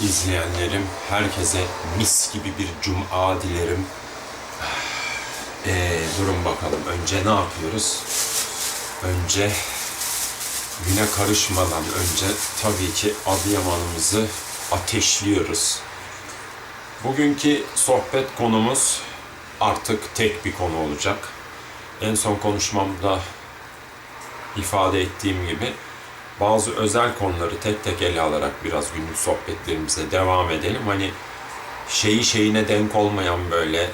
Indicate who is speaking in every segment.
Speaker 1: izleyenlerim, herkese mis gibi bir cuma dilerim. Ee, durun bakalım. Önce ne yapıyoruz? Önce güne karışmadan önce tabii ki Adıyaman'ımızı ateşliyoruz. Bugünkü sohbet konumuz artık tek bir konu olacak. En son konuşmamda ifade ettiğim gibi bazı özel konuları tek tek ele alarak biraz günlük sohbetlerimize devam edelim. Hani şeyi şeyine denk olmayan böyle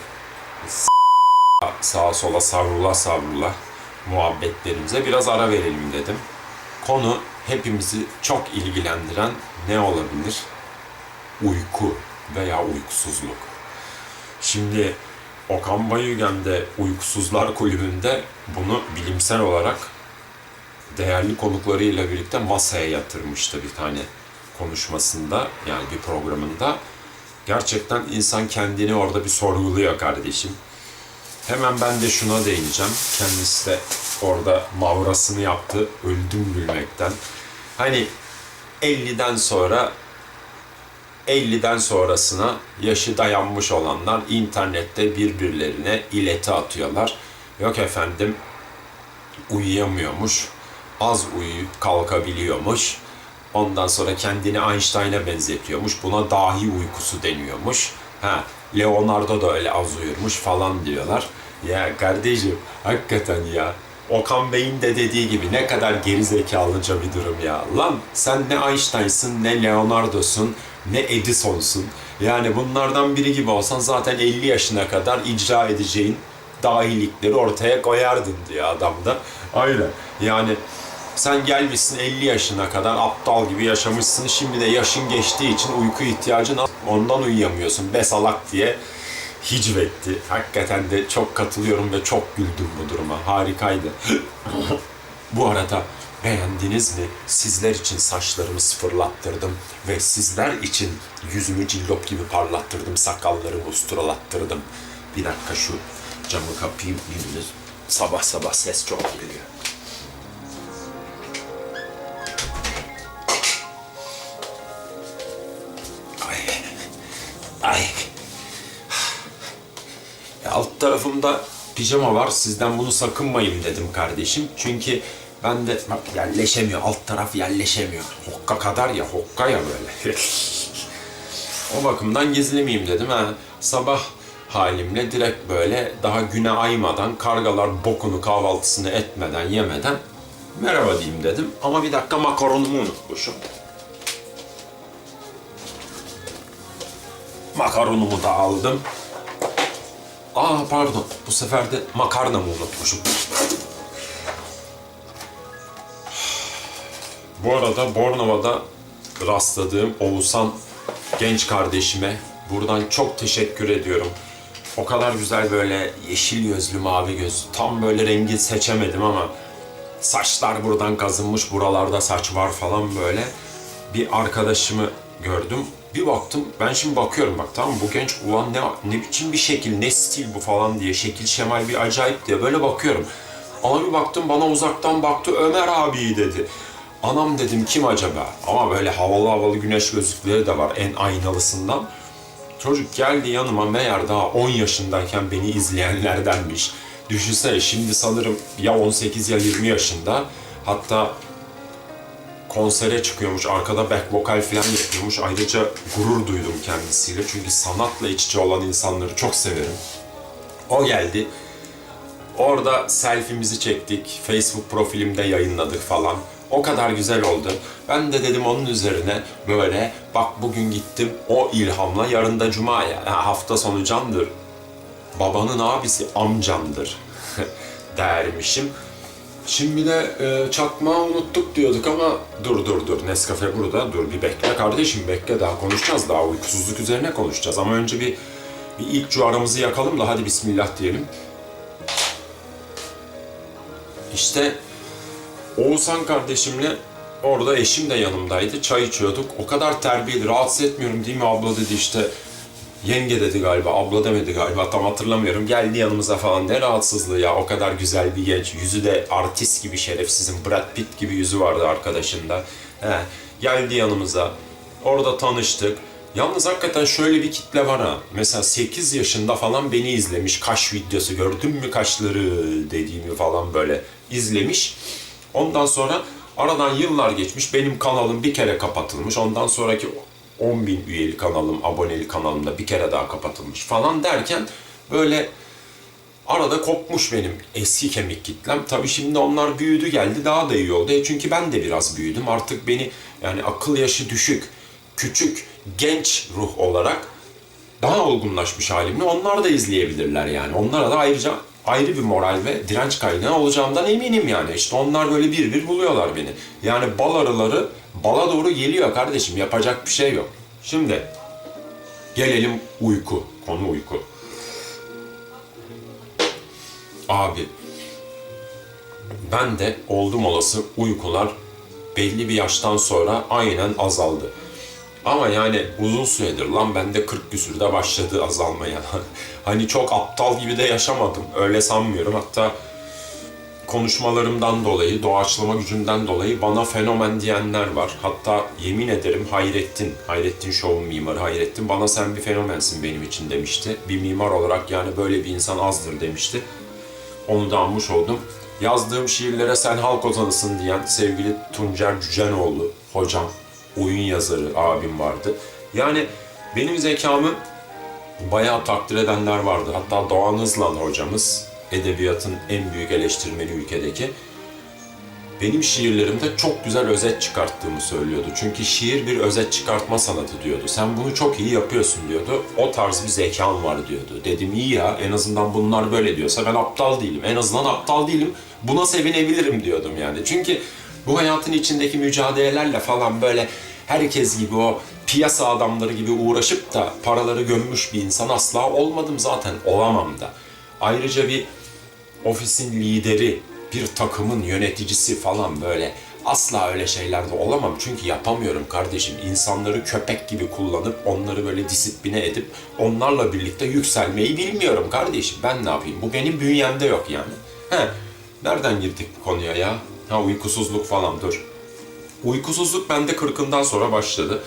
Speaker 1: sağa sola savrula savrula muhabbetlerimize biraz ara verelim dedim. Konu hepimizi çok ilgilendiren ne olabilir? Uyku veya uykusuzluk. Şimdi Okan Bayülgen de Uykusuzlar Kulübü'nde bunu bilimsel olarak değerli konuklarıyla birlikte masaya yatırmıştı bir tane konuşmasında yani bir programında. Gerçekten insan kendini orada bir sorguluyor kardeşim. Hemen ben de şuna değineceğim. Kendisi de orada mavrasını yaptı. Öldüm gülmekten. Hani 50'den sonra 50'den sonrasına yaşı dayanmış olanlar internette birbirlerine ileti atıyorlar. Yok efendim uyuyamıyormuş, az uyuyup kalkabiliyormuş. Ondan sonra kendini Einstein'a benzetiyormuş. Buna dahi uykusu deniyormuş. Ha, Leonardo da öyle az uyurmuş falan diyorlar. Ya kardeşim hakikaten ya. Okan Bey'in de dediği gibi ne kadar gerizekalıca bir durum ya. Lan sen ne Einstein'sın ne Leonardo'sun ne Edison'sun. Yani bunlardan biri gibi olsan zaten 50 yaşına kadar icra edeceğin dahilikleri ortaya koyardın diyor adam da. Aynen. Yani sen gelmişsin 50 yaşına kadar aptal gibi yaşamışsın. Şimdi de yaşın geçtiği için uyku ihtiyacın. Ondan uyuyamıyorsun. Be salak diye hicvetti. Hakikaten de çok katılıyorum ve çok güldüm bu duruma. Harikaydı. bu arada beğendiniz mi? Sizler için saçlarımı sıfırlattırdım ve sizler için yüzümü cillop gibi parlattırdım. Sakallarımı usturalattırdım. Bir dakika şu camı kapayım. Sabah sabah ses çok geliyor. Alt tarafımda pijama var. Sizden bunu sakınmayın dedim kardeşim. Çünkü ben de bak yerleşemiyor. Alt taraf yerleşemiyor. Hokka kadar ya. Hokka ya böyle. o bakımdan gizlemeyeyim dedim. Ha. Sabah halimle direkt böyle daha güne aymadan kargalar bokunu kahvaltısını etmeden yemeden merhaba diyeyim dedim. Ama bir dakika makaronumu unutmuşum. Makaronumu da aldım. Aa pardon. Bu sefer de makarnamı unutmuşum. Bu arada Bornova'da rastladığım Oğuzhan genç kardeşime buradan çok teşekkür ediyorum. O kadar güzel böyle yeşil gözlü, mavi göz. Tam böyle rengi seçemedim ama saçlar buradan kazınmış, buralarda saç var falan böyle. Bir arkadaşımı gördüm. Bir baktım, ben şimdi bakıyorum bak tamam? Bu genç ulan ne, ne biçim bir şekil, ne stil bu falan diye. Şekil şemal bir acayip diye böyle bakıyorum. Ama bir baktım bana uzaktan baktı Ömer abi dedi. Anam dedim kim acaba? Ama böyle havalı havalı güneş gözlükleri de var en aynalısından. Çocuk geldi yanıma meğer daha 10 yaşındayken beni izleyenlerdenmiş. Düşünsene şimdi sanırım ya 18 ya 20 yaşında. Hatta konsere çıkıyormuş, arkada back vokal falan yapıyormuş. Ayrıca gurur duydum kendisiyle. Çünkü sanatla iç içe olan insanları çok severim. O geldi. Orada selfie'mizi çektik. Facebook profilimde yayınladık falan. O kadar güzel oldu. Ben de dedim onun üzerine böyle bak bugün gittim o ilhamla yarın da cuma ya. Ha, hafta sonu candır. Babanın abisi amcamdır dermişim. Şimdi de e, çakmağı unuttuk diyorduk ama dur dur dur Nescafe burada dur bir bekle kardeşim bekle daha konuşacağız daha uykusuzluk üzerine konuşacağız ama önce bir bir ilk cuarımızı yakalım da hadi bismillah diyelim. İşte Oğuzhan kardeşimle orada eşim de yanımdaydı. Çay içiyorduk. O kadar terbiyeli. Rahatsız etmiyorum değil mi abla dedi işte. Yenge dedi galiba, abla demedi galiba tam hatırlamıyorum. Geldi yanımıza falan ne rahatsızlığı ya o kadar güzel bir genç. Yüzü de artist gibi şerefsizin Brad Pitt gibi yüzü vardı arkadaşında. He, geldi yanımıza. Orada tanıştık. Yalnız hakikaten şöyle bir kitle var ha. Mesela 8 yaşında falan beni izlemiş. Kaş videosu gördün mü kaşları dediğimi falan böyle izlemiş. Ondan sonra aradan yıllar geçmiş. Benim kanalım bir kere kapatılmış. Ondan sonraki 10 bin üyeli kanalım, aboneli kanalımda bir kere daha kapatılmış falan derken böyle arada kopmuş benim eski kemik kitlem. Tabii şimdi onlar büyüdü geldi daha da iyi oldu. E çünkü ben de biraz büyüdüm. Artık beni yani akıl yaşı düşük, küçük, genç ruh olarak daha olgunlaşmış halimle onlar da izleyebilirler yani. Onlara da ayrıca ayrı bir moral ve direnç kaynağı olacağımdan eminim yani. İşte onlar böyle bir bir buluyorlar beni. Yani bal arıları bala doğru geliyor kardeşim. Yapacak bir şey yok. Şimdi gelelim uyku. Konu uyku. Abi ben de oldum olası uykular belli bir yaştan sonra aynen azaldı. Ama yani uzun süredir lan bende 40 küsürde başladı azalmaya. hani çok aptal gibi de yaşamadım. Öyle sanmıyorum. Hatta konuşmalarımdan dolayı, doğaçlama gücünden dolayı bana fenomen diyenler var. Hatta yemin ederim Hayrettin, Hayrettin Show'un mimarı Hayrettin bana sen bir fenomensin benim için demişti. Bir mimar olarak yani böyle bir insan azdır demişti. Onu da anmış oldum. Yazdığım şiirlere sen halk ozanısın diyen sevgili Tuncer Cücenoğlu hocam, oyun yazarı abim vardı. Yani benim zekamı bayağı takdir edenler vardı. Hatta Doğan Hızlan hocamız, edebiyatın en büyük eleştirmeni ülkedeki. Benim şiirlerimde çok güzel özet çıkarttığımı söylüyordu. Çünkü şiir bir özet çıkartma sanatı diyordu. Sen bunu çok iyi yapıyorsun diyordu. O tarz bir zekan var diyordu. Dedim iyi ya en azından bunlar böyle diyorsa ben aptal değilim. En azından aptal değilim. Buna sevinebilirim diyordum yani. Çünkü bu hayatın içindeki mücadelelerle falan böyle herkes gibi o piyasa adamları gibi uğraşıp da paraları gömmüş bir insan asla olmadım zaten. Olamam da. Ayrıca bir ofisin lideri, bir takımın yöneticisi falan böyle asla öyle şeylerde olamam. Çünkü yapamıyorum kardeşim. İnsanları köpek gibi kullanıp onları böyle disipline edip onlarla birlikte yükselmeyi bilmiyorum kardeşim. Ben ne yapayım? Bu benim bünyemde yok yani. He, nereden girdik bu konuya ya? Ha uykusuzluk falan dur. Uykusuzluk bende kırkından sonra başladı.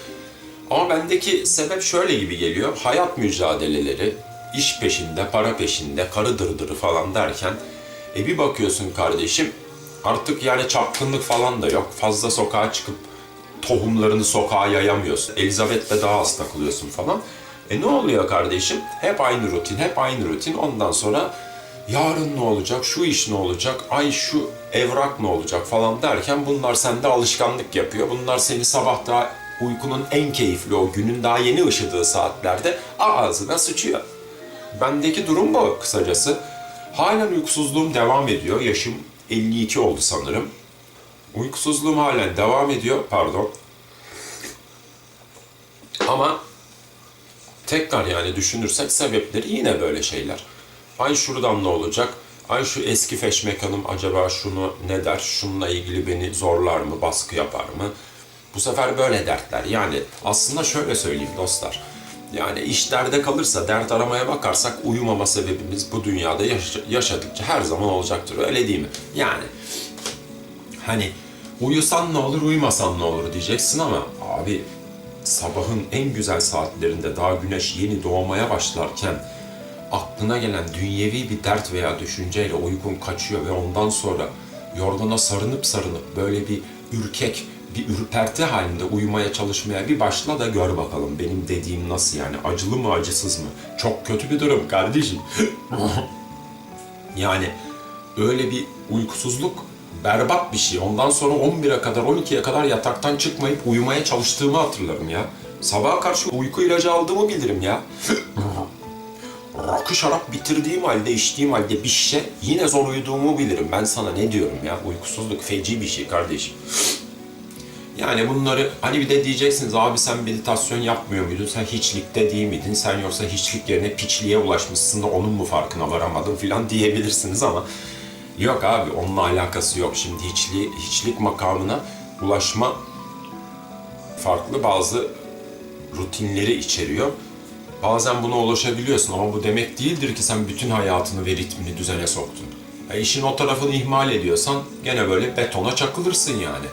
Speaker 1: Ama bendeki sebep şöyle gibi geliyor. Hayat mücadeleleri, iş peşinde, para peşinde, karı dırdırı falan derken e bir bakıyorsun kardeşim artık yani çapkınlık falan da yok. Fazla sokağa çıkıp tohumlarını sokağa yayamıyorsun. Elizabeth'le daha az takılıyorsun falan. E ne oluyor kardeşim? Hep aynı rutin, hep aynı rutin. Ondan sonra yarın ne olacak, şu iş ne olacak, ay şu evrak ne olacak falan derken bunlar sende alışkanlık yapıyor. Bunlar seni sabah daha uykunun en keyifli o günün daha yeni ışıdığı saatlerde ağzına sıçıyor. Bendeki durum bu kısacası. Halen uykusuzluğum devam ediyor. Yaşım 52 oldu sanırım. Uykusuzluğum halen devam ediyor. Pardon. Ama tekrar yani düşünürsek sebepleri yine böyle şeyler. Ay şuradan ne olacak? Ay şu eski feşmekanım acaba şunu ne der? Şununla ilgili beni zorlar mı? Baskı yapar mı? Bu sefer böyle dertler. Yani aslında şöyle söyleyeyim dostlar. Yani iş derde kalırsa, dert aramaya bakarsak uyumama sebebimiz bu dünyada yaş- yaşadıkça her zaman olacaktır. Öyle değil mi? Yani hani uyusan ne olur, uyumasan ne olur diyeceksin ama abi sabahın en güzel saatlerinde daha güneş yeni doğmaya başlarken aklına gelen dünyevi bir dert veya düşünceyle uykun kaçıyor ve ondan sonra yorgana sarınıp sarınıp böyle bir ürkek, bir ürperti halinde uyumaya çalışmaya bir başla da gör bakalım benim dediğim nasıl yani acılı mı acısız mı? Çok kötü bir durum kardeşim. yani öyle bir uykusuzluk berbat bir şey. Ondan sonra 11'e kadar 12'ye kadar yataktan çıkmayıp uyumaya çalıştığımı hatırlarım ya. Sabaha karşı uyku ilacı aldığımı bilirim ya. rakı şarap bitirdiğim halde, içtiğim halde bir şişe yine zor uyuduğumu bilirim. Ben sana ne diyorum ya? Uykusuzluk feci bir şey kardeşim. Yani bunları hani bir de diyeceksiniz abi sen meditasyon yapmıyor muydun? Sen hiçlikte değil miydin? Sen yoksa hiçlik yerine piçliğe ulaşmışsın da onun mu farkına varamadın filan diyebilirsiniz ama yok abi onunla alakası yok. Şimdi hiçliği, hiçlik makamına ulaşma farklı bazı rutinleri içeriyor. Bazen buna ulaşabiliyorsun ama bu demek değildir ki sen bütün hayatını ve ritmini düzene soktun. Ya işin o tarafını ihmal ediyorsan gene böyle betona çakılırsın yani.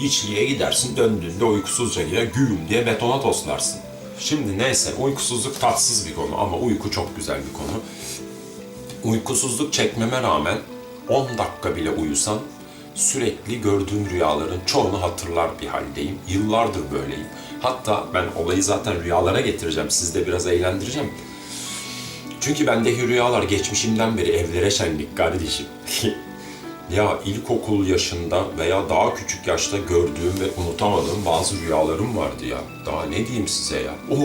Speaker 1: Hiçliğe gidersin döndüğünde uykusuzca yine güm diye betona toslarsın. Şimdi neyse uykusuzluk tatsız bir konu ama uyku çok güzel bir konu. Uykusuzluk çekmeme rağmen 10 dakika bile uyusam sürekli gördüğüm rüyaların çoğunu hatırlar bir haldeyim. Yıllardır böyleyim. Hatta ben olayı zaten rüyalara getireceğim. Sizi de biraz eğlendireceğim. Çünkü bendeki rüyalar geçmişimden beri evlere şenlik kardeşim. ya ilkokul yaşında veya daha küçük yaşta gördüğüm ve unutamadığım bazı rüyalarım vardı ya. Daha ne diyeyim size ya. Oo,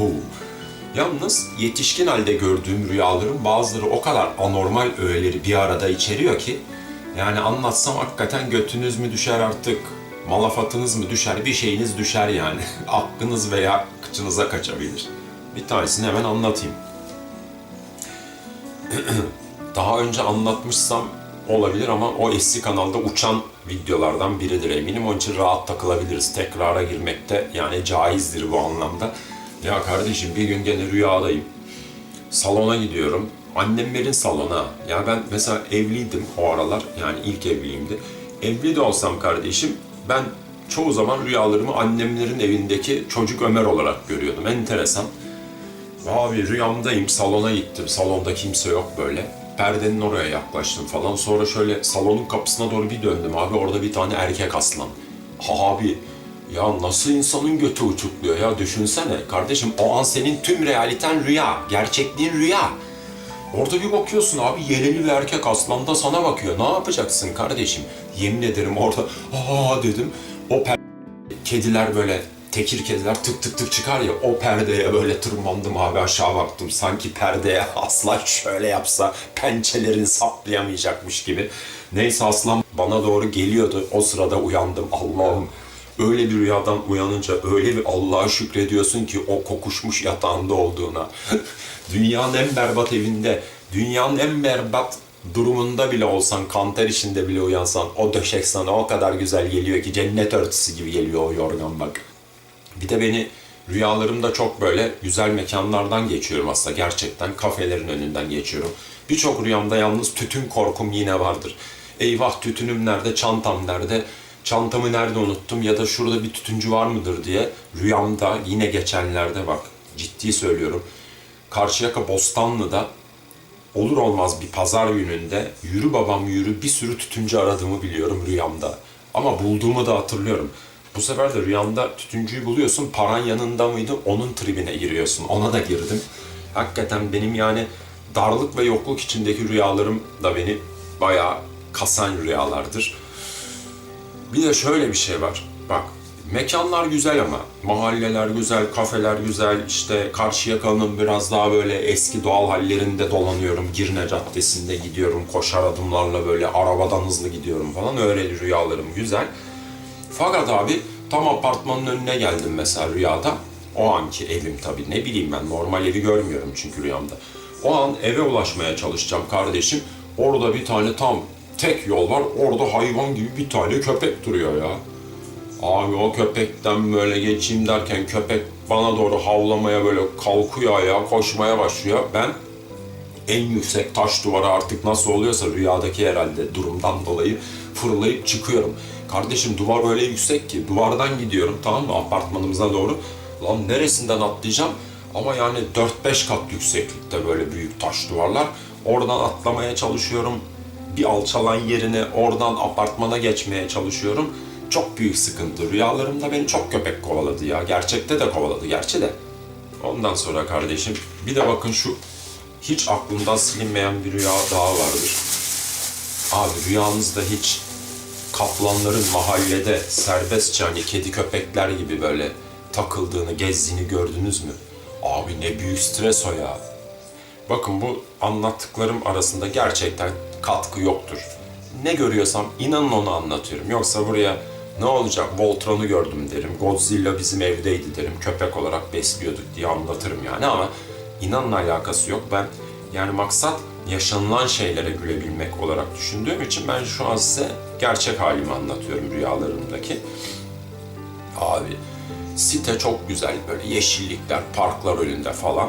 Speaker 1: oo. Yalnız yetişkin halde gördüğüm rüyaların bazıları o kadar anormal öğeleri bir arada içeriyor ki yani anlatsam hakikaten götünüz mü düşer artık, malafatınız mı düşer, bir şeyiniz düşer yani. Aklınız veya kıçınıza kaçabilir. Bir tanesini hemen anlatayım. Daha önce anlatmışsam olabilir ama o eski kanalda uçan videolardan biridir eminim. Onun için rahat takılabiliriz. Tekrara girmekte yani caizdir bu anlamda. Ya kardeşim bir gün gene rüyadayım. Salona gidiyorum. Annemlerin salona. Ya ben mesela evliydim o aralar. Yani ilk evliliğimdi. Evli de olsam kardeşim ben çoğu zaman rüyalarımı annemlerin evindeki çocuk Ömer olarak görüyordum. Enteresan. Abi rüyamdayım, salona gittim. Salonda kimse yok böyle. Perdenin oraya yaklaştım falan. Sonra şöyle salonun kapısına doğru bir döndüm abi. Orada bir tane erkek aslan. Ha abi ya nasıl insanın götü uçukluyor ya düşünsene. Kardeşim o an senin tüm realiten rüya. Gerçekliğin rüya. Orada bir bakıyorsun abi yeleli bir erkek aslan da sana bakıyor. Ne yapacaksın kardeşim? Yemin ederim orada aa dedim. O per- kediler böyle tekir kediler tık tık tık çıkar ya o perdeye böyle tırmandım abi aşağı baktım. Sanki perdeye aslan şöyle yapsa pençelerini saplayamayacakmış gibi. Neyse aslan bana doğru geliyordu. O sırada uyandım. Allah'ım öyle bir rüyadan uyanınca öyle bir Allah'a şükrediyorsun ki o kokuşmuş yatağında olduğuna. dünyanın en berbat evinde, dünyanın en berbat durumunda bile olsan, kanter işinde bile uyansan o döşek sana o kadar güzel geliyor ki cennet örtüsü gibi geliyor o yorgan bak. Bir de beni rüyalarımda çok böyle güzel mekanlardan geçiyorum aslında gerçekten. Kafelerin önünden geçiyorum. Birçok rüyamda yalnız tütün korkum yine vardır. Eyvah tütünüm nerede, çantam nerede, çantamı nerede unuttum ya da şurada bir tütüncü var mıdır diye rüyamda yine geçenlerde bak ciddi söylüyorum. Karşıyaka Bostanlı'da olur olmaz bir pazar gününde yürü babam yürü bir sürü tütüncü aradığımı biliyorum rüyamda. Ama bulduğumu da hatırlıyorum. Bu sefer de rüyanda tütüncüyü buluyorsun, paran yanında mıydı onun tribine giriyorsun. Ona da girdim. Hakikaten benim yani darlık ve yokluk içindeki rüyalarım da beni bayağı kasan rüyalardır. Bir de şöyle bir şey var. Bak mekanlar güzel ama mahalleler güzel, kafeler güzel. İşte Karşıyaka'nın biraz daha böyle eski doğal hallerinde dolanıyorum. Girne Caddesi'nde gidiyorum. Koşar adımlarla böyle arabadan hızlı gidiyorum falan. Öyle rüyalarım güzel. Fakat abi tam apartmanın önüne geldim mesela rüyada. O anki evim tabii ne bileyim ben normal evi görmüyorum çünkü rüyamda. O an eve ulaşmaya çalışacağım kardeşim. Orada bir tane tam tek yol var. Orada hayvan gibi bir tane köpek duruyor ya. Abi o köpekten böyle geçeyim derken köpek bana doğru havlamaya böyle kalkıyor ayağa koşmaya başlıyor. Ben en yüksek taş duvara artık nasıl oluyorsa rüyadaki herhalde durumdan dolayı fırlayıp çıkıyorum. Kardeşim duvar öyle yüksek ki duvardan gidiyorum tamam mı apartmanımıza doğru. Lan neresinden atlayacağım? Ama yani 4-5 kat yükseklikte böyle büyük taş duvarlar. Oradan atlamaya çalışıyorum. Bir alçalan yerine oradan apartmana geçmeye çalışıyorum. Çok büyük sıkıntı. Rüyalarımda beni çok köpek kovaladı ya. Gerçekte de kovaladı gerçi de. Ondan sonra kardeşim bir de bakın şu hiç aklımdan silinmeyen bir rüya daha vardır. Abi rüyanızda hiç kaplanların mahallede serbestçe hani kedi köpekler gibi böyle takıldığını, gezdiğini gördünüz mü? Abi ne büyük stres o ya. Bakın bu anlattıklarım arasında gerçekten katkı yoktur. Ne görüyorsam inanın onu anlatıyorum. Yoksa buraya ne olacak Voltron'u gördüm derim. Godzilla bizim evdeydi derim. Köpek olarak besliyorduk diye anlatırım yani ama inanın alakası yok. Ben yani maksat yaşanılan şeylere gülebilmek olarak düşündüğüm için ben şu an size gerçek halimi anlatıyorum rüyalarımdaki. Abi site çok güzel böyle yeşillikler, parklar önünde falan.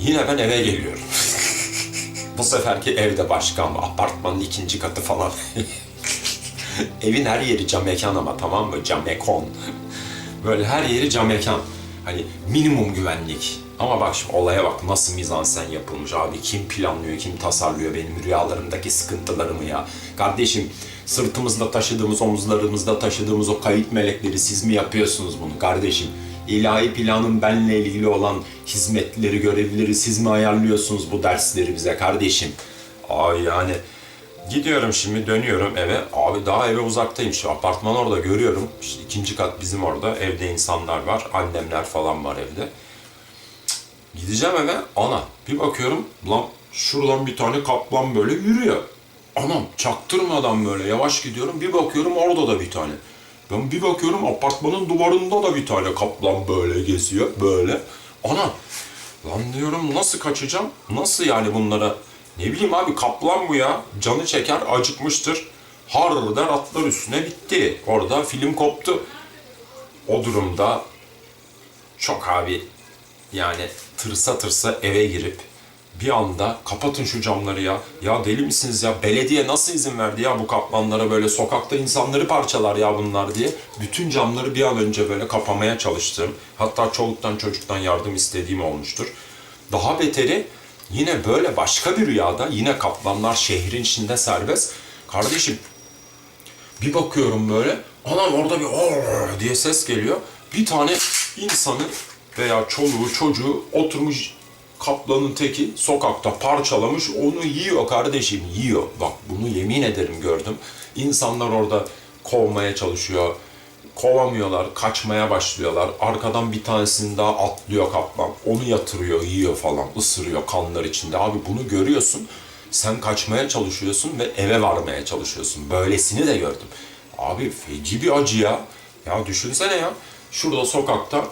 Speaker 1: Yine ben eve geliyorum. Bu seferki evde başka ama apartmanın ikinci katı falan. Evin her yeri cam mekan ama tamam mı? Cam ekon. Böyle her yeri cam mekan. Hani minimum güvenlik. Ama bak şimdi olaya bak nasıl mizansen yapılmış abi. Kim planlıyor, kim tasarlıyor benim rüyalarımdaki sıkıntılarımı ya. Kardeşim sırtımızda taşıdığımız, omuzlarımızda taşıdığımız o kayıt melekleri siz mi yapıyorsunuz bunu kardeşim? İlahi planın benle ilgili olan hizmetleri, görevleri siz mi ayarlıyorsunuz bu dersleri bize kardeşim? Ay yani Gidiyorum şimdi dönüyorum eve. Abi daha eve uzaktayım. Şu apartman orada görüyorum. İşte ikinci kat bizim orada. Evde insanlar var. Annemler falan var evde. Gideceğim eve. Ana bir bakıyorum. Lan şuradan bir tane kaplan böyle yürüyor. Anam çaktırmadan böyle yavaş gidiyorum. Bir bakıyorum orada da bir tane. Ben bir bakıyorum apartmanın duvarında da bir tane kaplan böyle geziyor. Böyle. Ana Lan diyorum nasıl kaçacağım? Nasıl yani bunlara? Ne bileyim abi kaplan bu ya. Canı çeker acıkmıştır. Har atlar üstüne bitti. Orada film koptu. O durumda çok abi yani tırsa tırsa eve girip bir anda kapatın şu camları ya. Ya deli misiniz ya? Belediye nasıl izin verdi ya bu kaplanlara böyle sokakta insanları parçalar ya bunlar diye. Bütün camları bir an önce böyle kapamaya çalıştım. Hatta çoluktan çocuktan yardım istediğim olmuştur. Daha beteri yine böyle başka bir rüyada yine kaplanlar şehrin içinde serbest. Kardeşim bir bakıyorum böyle, anam orada bir diye ses geliyor. Bir tane insanın veya çoluğu çocuğu oturmuş kaplanın teki sokakta parçalamış onu yiyor kardeşim yiyor. Bak bunu yemin ederim gördüm. İnsanlar orada kovmaya çalışıyor. Kovamıyorlar, kaçmaya başlıyorlar. Arkadan bir tanesini daha atlıyor kaplan. Onu yatırıyor, yiyor falan, ısırıyor kanlar içinde. Abi bunu görüyorsun. Sen kaçmaya çalışıyorsun ve eve varmaya çalışıyorsun. Böylesini de gördüm. Abi feci bir acı ya. Ya düşünsene ya. Şurada sokakta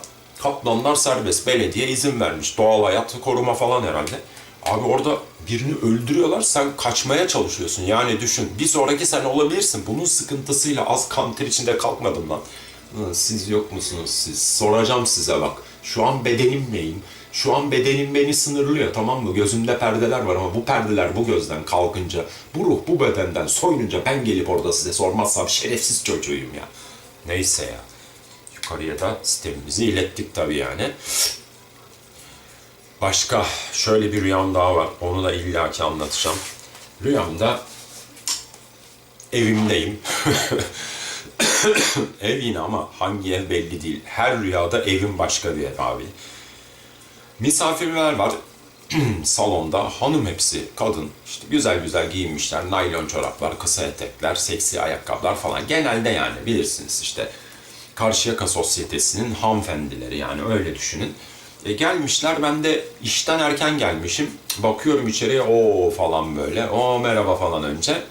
Speaker 1: kaplanlar serbest. Belediye izin vermiş. Doğal hayat koruma falan herhalde. Abi orada birini öldürüyorlar. Sen kaçmaya çalışıyorsun. Yani düşün. Bir sonraki sen olabilirsin. Bunun sıkıntısıyla az kan ter içinde kalkmadım lan. Siz yok musunuz siz? Soracağım size bak. Şu an bedenim neyim? Şu an bedenim beni sınırlıyor tamam mı? Gözümde perdeler var ama bu perdeler bu gözden kalkınca, bu ruh bu bedenden soyununca ben gelip orada size sormazsam şerefsiz çocuğuyum ya. Neyse ya. Yukarıya da sistemimizi ilettik tabii yani. Başka şöyle bir rüyam daha var. Onu da illaki anlatacağım. Rüyamda evimdeyim. ev yine ama hangi ev belli değil. Her rüyada evim başka bir ev abi. Misafirler var salonda. Hanım hepsi kadın. İşte güzel güzel giyinmişler. Naylon çoraplar, kısa etekler, seksi ayakkabılar falan. Genelde yani bilirsiniz işte. Karşıyaka Sosyetesi'nin hanımefendileri yani öyle düşünün. E, gelmişler ben de işten erken gelmişim. Bakıyorum içeriye o falan böyle. O merhaba falan önce.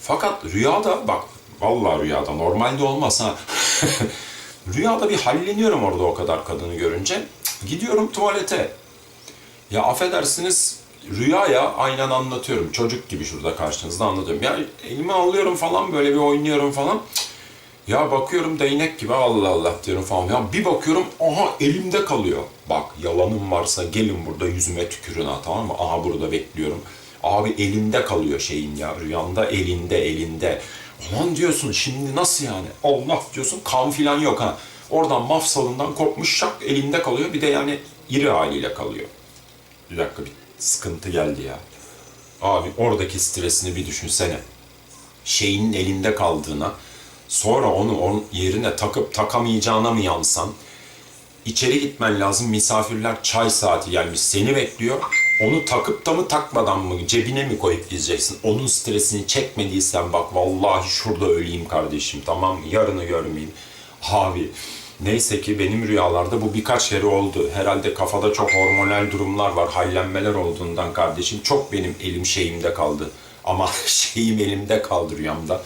Speaker 1: Fakat rüyada bak vallahi rüyada normalde olmaz ha. rüyada bir halleniyorum orada o kadar kadını görünce. Gidiyorum tuvalete. Ya affedersiniz rüyaya aynen anlatıyorum. Çocuk gibi şurada karşınızda anlatıyorum. Ya elime alıyorum falan böyle bir oynuyorum falan. Cık. Ya bakıyorum değnek gibi Allah Allah diyorum falan. Ya bir bakıyorum aha elimde kalıyor. Bak yalanım varsa gelin burada yüzüme tükürün ha tamam mı? Aha burada bekliyorum. Abi elinde kalıyor şeyin ya rüyanda elinde elinde. Ulan diyorsun şimdi nasıl yani? Allah diyorsun kan filan yok ha. Oradan mafsalından kopmuş şak elinde kalıyor. Bir de yani iri haliyle kalıyor. Bir dakika bir sıkıntı geldi ya. Abi oradaki stresini bir düşünsene. Şeyinin elinde kaldığına, sonra onu onun yerine takıp takamayacağına mı yansan? İçeri gitmen lazım. Misafirler çay saati gelmiş. Seni bekliyor. Onu takıp da mı takmadan mı cebine mi koyup gideceksin? Onun stresini çekmediysen bak vallahi şurada öleyim kardeşim tamam mı? Yarını görmeyeyim. Abi neyse ki benim rüyalarda bu birkaç kere oldu. Herhalde kafada çok hormonal durumlar var. Hallenmeler olduğundan kardeşim çok benim elim şeyimde kaldı. Ama şeyim elimde kaldı rüyamda.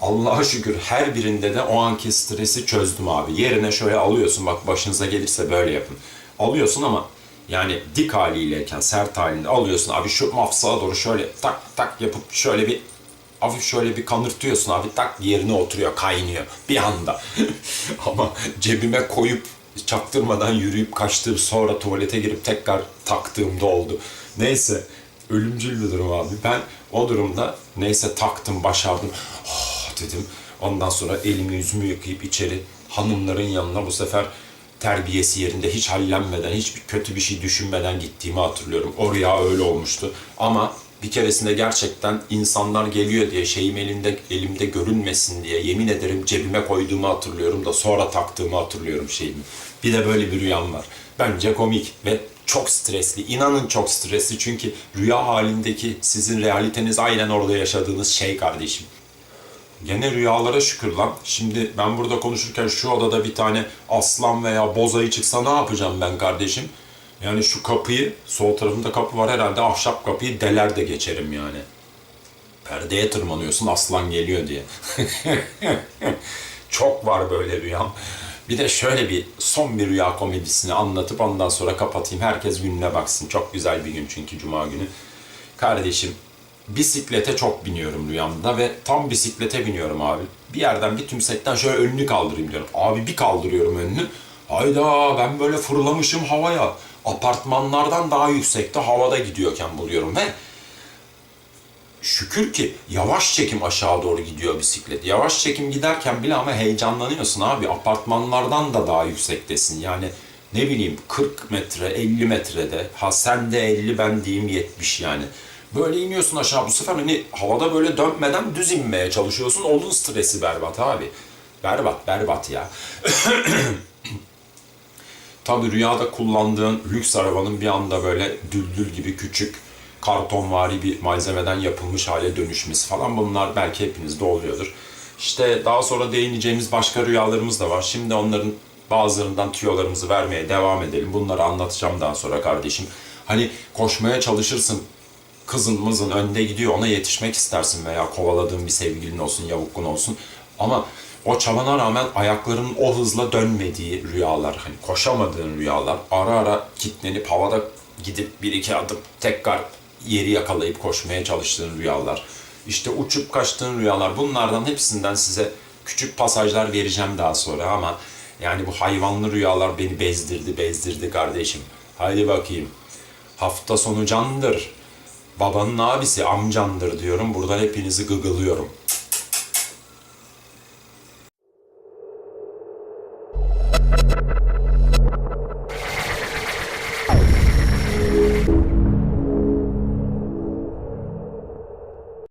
Speaker 1: Allah'a şükür her birinde de o anki stresi çözdüm abi. Yerine şöyle alıyorsun bak başınıza gelirse böyle yapın. Alıyorsun ama yani dik haliyleyken sert halinde alıyorsun abi şu mafsala doğru şöyle tak tak yapıp şöyle bir hafif şöyle bir kanırtıyorsun abi tak yerine oturuyor kaynıyor bir anda. ama cebime koyup çaktırmadan yürüyüp kaçtığım sonra tuvalete girip tekrar taktığımda oldu. Neyse ölümcül bir durum abi. Ben o durumda neyse taktım başardım. Oh dedim. Ondan sonra elimi yüzümü yıkayıp içeri hanımların yanına bu sefer terbiyesi yerinde hiç hallenmeden, hiçbir kötü bir şey düşünmeden gittiğimi hatırlıyorum. O rüya öyle olmuştu. Ama bir keresinde gerçekten insanlar geliyor diye şeyim elinde elimde görünmesin diye yemin ederim cebime koyduğumu hatırlıyorum da sonra taktığımı hatırlıyorum şeyimi. Bir de böyle bir rüyam var. Bence komik ve çok stresli. İnanın çok stresli çünkü rüya halindeki sizin realiteniz aynen orada yaşadığınız şey kardeşim. Gene rüyalara şükür lan. Şimdi ben burada konuşurken şu odada bir tane aslan veya bozayı çıksa ne yapacağım ben kardeşim? Yani şu kapıyı, sol tarafında kapı var herhalde ahşap kapıyı deler de geçerim yani. Perdeye tırmanıyorsun aslan geliyor diye. Çok var böyle rüyam. Bir de şöyle bir son bir rüya komedisini anlatıp ondan sonra kapatayım. Herkes gününe baksın. Çok güzel bir gün çünkü cuma günü. Kardeşim bisiklete çok biniyorum rüyamda ve tam bisiklete biniyorum abi. Bir yerden bir tümsekten şöyle önünü kaldırayım diyorum. Abi bir kaldırıyorum önünü. Hayda ben böyle fırlamışım havaya. Apartmanlardan daha yüksekte havada gidiyorken buluyorum ve şükür ki yavaş çekim aşağı doğru gidiyor bisiklet. Yavaş çekim giderken bile ama heyecanlanıyorsun abi. Apartmanlardan da daha yüksektesin. Yani ne bileyim 40 metre, 50 metrede. Ha sen de 50 ben diyeyim 70 yani. Böyle iniyorsun aşağı bu sefer hani havada böyle dönmeden düz inmeye çalışıyorsun. Onun stresi berbat abi. Berbat, berbat ya. Tabii rüyada kullandığın lüks arabanın bir anda böyle düldül gibi küçük kartonvari bir malzemeden yapılmış hale dönüşmesi falan bunlar belki hepinizde oluyordur. İşte daha sonra değineceğimiz başka rüyalarımız da var. Şimdi onların bazılarından tüyolarımızı vermeye devam edelim. Bunları anlatacağım daha sonra kardeşim. Hani koşmaya çalışırsın, kızın mızın önde gidiyor ona yetişmek istersin veya kovaladığın bir sevgilin olsun, yavukkun olsun. Ama o çabana rağmen ayaklarının o hızla dönmediği rüyalar, hani koşamadığın rüyalar, ara ara kitlenip havada gidip bir iki adım tekrar yeri yakalayıp koşmaya çalıştığın rüyalar, işte uçup kaçtığın rüyalar bunlardan hepsinden size küçük pasajlar vereceğim daha sonra ama yani bu hayvanlı rüyalar beni bezdirdi bezdirdi kardeşim. Haydi bakayım. Hafta sonu candır. Babanın abisi amcandır diyorum. Buradan hepinizi gıgılıyorum.